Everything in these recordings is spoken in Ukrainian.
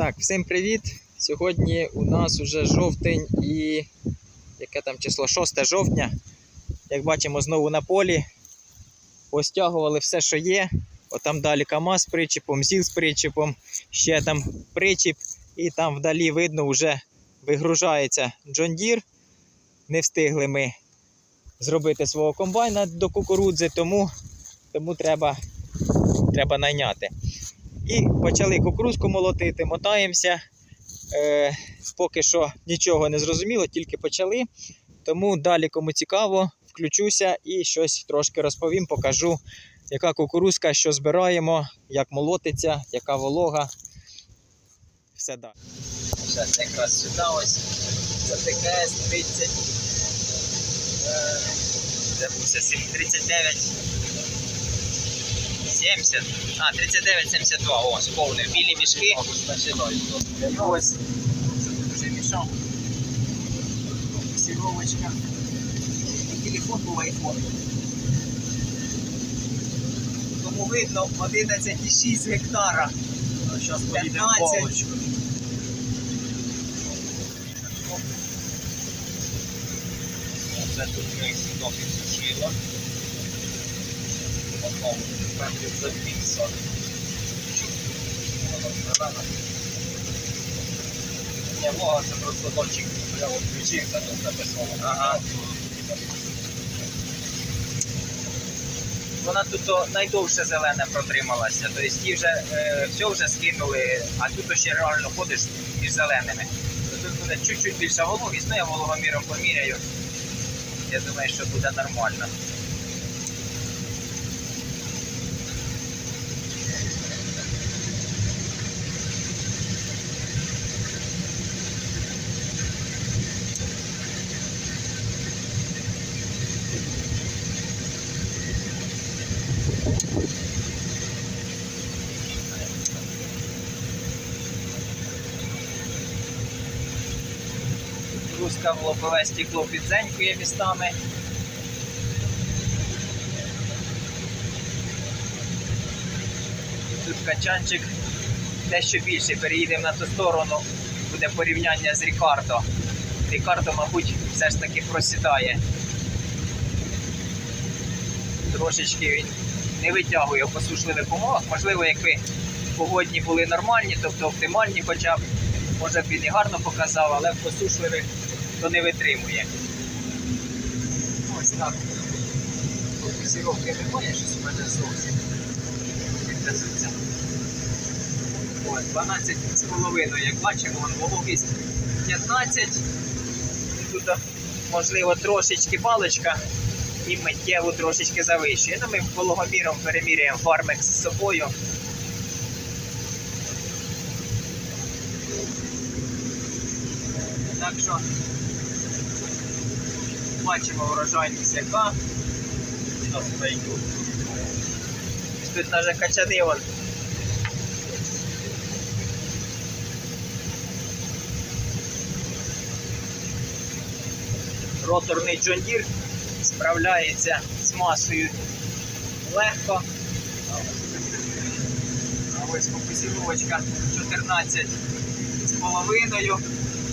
Так, всім привіт! Сьогодні у нас уже жовтень і яке там число? 6 жовтня. Як бачимо, знову на полі. Постягували все, що є. Отам далі КАМАЗ з причіпом, ЗІЛ з причіпом, ще там причіп, і там вдалі видно, вже вигружається Deere. Не встигли ми зробити свого комбайна до кукурудзи, тому, тому треба, треба найняти. І почали кукурузку молотити, мотаємося. Е, поки що нічого не зрозуміло, тільки почали. Тому далі, кому цікаво, включуся і щось трошки розповім, покажу, яка кукурузка, що збираємо, як молотиться, яка волога. Все далі. Зараз якраз сюди ось ТКС 30. Е, забувся, 39. 70. А, 39,72. О, сповнив. Білі мішки. Ось. Вже мішок. Сіровочка. Телефон був айфон. Тому видно 11,6 гектара. Зараз 15. Це тут ми трохи сушило. Потім метрів за 50. Воно зелена. Ні, лога це просто дочик. Я от включив, це тут написано. Ага. Вона тут найдовше зелене протрималася. Тобто ті вже е, все вже скинули, а тут ще реально ходиш між зеленими. Тут буде чуть-чуть більша вологість, ну я вологоміром поміряю. Я думаю, що буде нормально. В лобове стекло підзенькує містами. Тут качанчик дещо більший. Переїдемо на ту сторону, буде порівняння з Рікардо. Рікардо, мабуть, все ж таки просідає. Трошечки він не витягує в посушливих умовах. Можливо, якби погодні були нормальні, тобто оптимальні, хоча б може б він і гарно показав, але в посушливих то не витримує. Ось так. Фокусіровки немає, щось у мене зовсім відказується. Ось, 12 з половиною, як бачимо, вологість 15. І Тут, можливо, трошечки паличка і миттєво трошечки завищує. Ну, ми вологоміром переміряємо фармекс з собою. Так що бачимо врожайність яка. Тут навіть качани вон. Роторний Deere справляється з масою легко. А ось фокусіровочка 14 з половиною,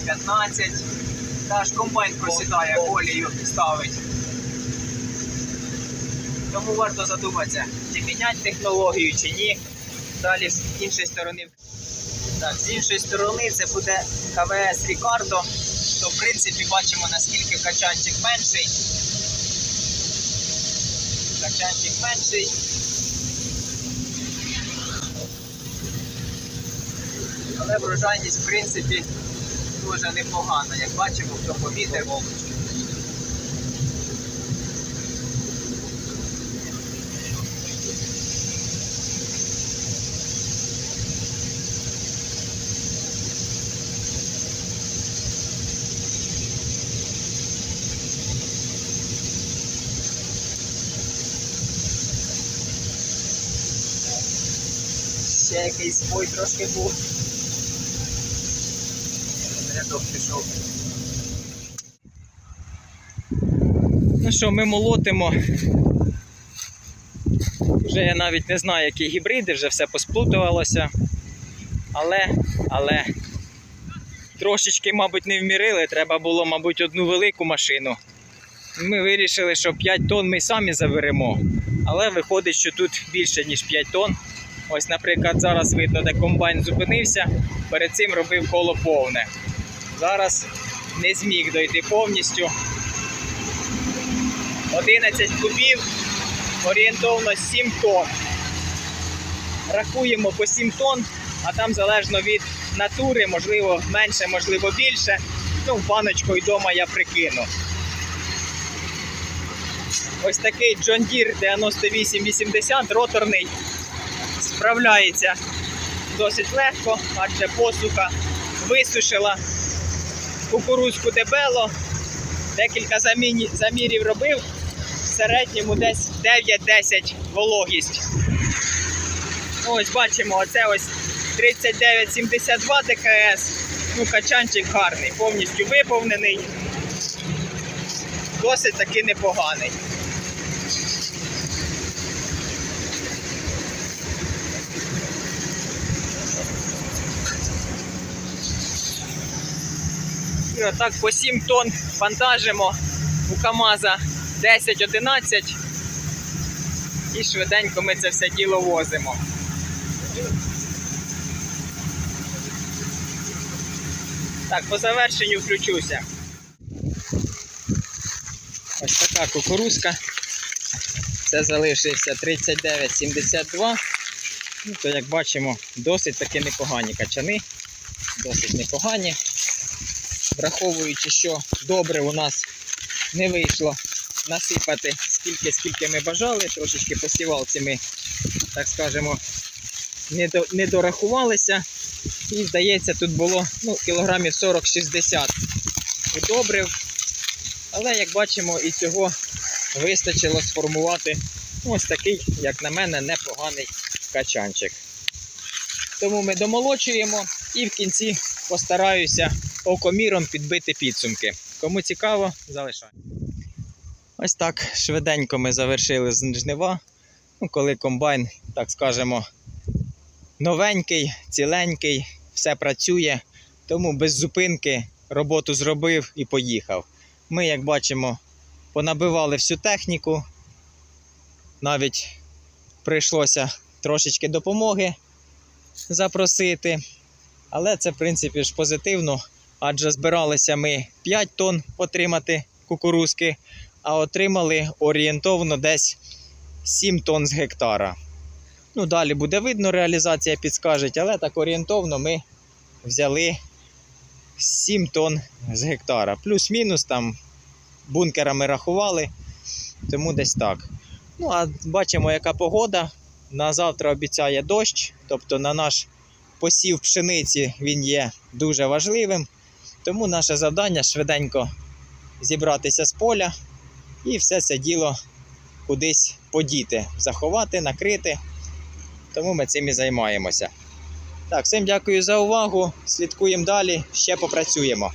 15. Та ж комбайн просідає, колію ставить. Тому варто задуматися, чи міняти технологію, чи ні. Далі з іншої сторони. Так, з іншої сторони це буде КВС Рікардо. То в принципі бачимо наскільки качанчик менший. Качанчик менший. Але врожайність в принципі дуже непогана. Як бачимо, хто помітив. Ще якийсь бой трошки був. Рядок пішов. Ну що, ми молотимо. Вже я навіть не знаю, які гібриди, вже все посплутувалося. Але, але трошечки, мабуть, не вмірили. Треба було, мабуть, одну велику машину. Ми вирішили, що 5 тонн ми самі заберемо. Але виходить, що тут більше, ніж 5 тонн. Ось, наприклад, зараз видно, де комбайн зупинився, перед цим робив коло повне. Зараз не зміг дойти повністю. 11 кубів, орієнтовно 7 тонн. Рахуємо по 7 тонн, а там залежно від натури, можливо менше, можливо більше. Ну, в баночку і вдома я прикину. Ось такий John Deere 9880 роторний справляється досить легко, адже посуха висушила кукурузку дебело. Декілька заміні- замірів робив. В середньому десь 9-10 вологість. Ось бачимо, оце ось 3972 ДКС. Ну, качанчик гарний, повністю виповнений. Досить таки непоганий. І отак по 7 тонн вантажимо у КАМАЗа 10-11 і швиденько ми це все діло возимо. Так, по завершенню включуся. Ось така кукурузка. Це залишився 39,72. Ну, то як бачимо, досить таки непогані качани. Досить непогані. Враховуючи, що добре у нас не вийшло насипати скільки, скільки ми бажали, трошечки посівалці ми, так скажемо, не, до, не дорахувалися. І здається, тут було ну, кілограмів 40-60 удобрив. Але як бачимо, і цього вистачило сформувати ось такий, як на мене, непоганий качанчик. Тому ми домолочуємо і в кінці постараюся окоміром підбити підсумки. Кому цікаво, залишай. Ось так швиденько ми завершили з жнива. Ну, коли комбайн, так скажемо, новенький, ціленький, все працює, тому без зупинки роботу зробив і поїхав. Ми, як бачимо, понабивали всю техніку. Навіть прийшлося трошечки допомоги запросити. Але це, в принципі, ж позитивно, адже збиралися ми 5 тонн отримати кукурузки, а отримали орієнтовно десь 7 тонн з гектара. Ну, далі буде видно, реалізація підскаже, але так орієнтовно ми взяли 7 тонн з гектара. Плюс-мінус там бункерами рахували, тому десь так. Ну, а бачимо, яка погода. На завтра обіцяє дощ, тобто на наш посів пшениці він є дуже важливим. Тому наше завдання швиденько зібратися з поля і все це діло кудись подіти, заховати, накрити. Тому ми цим і займаємося. Так, всім дякую за увагу. Слідкуємо далі, ще попрацюємо.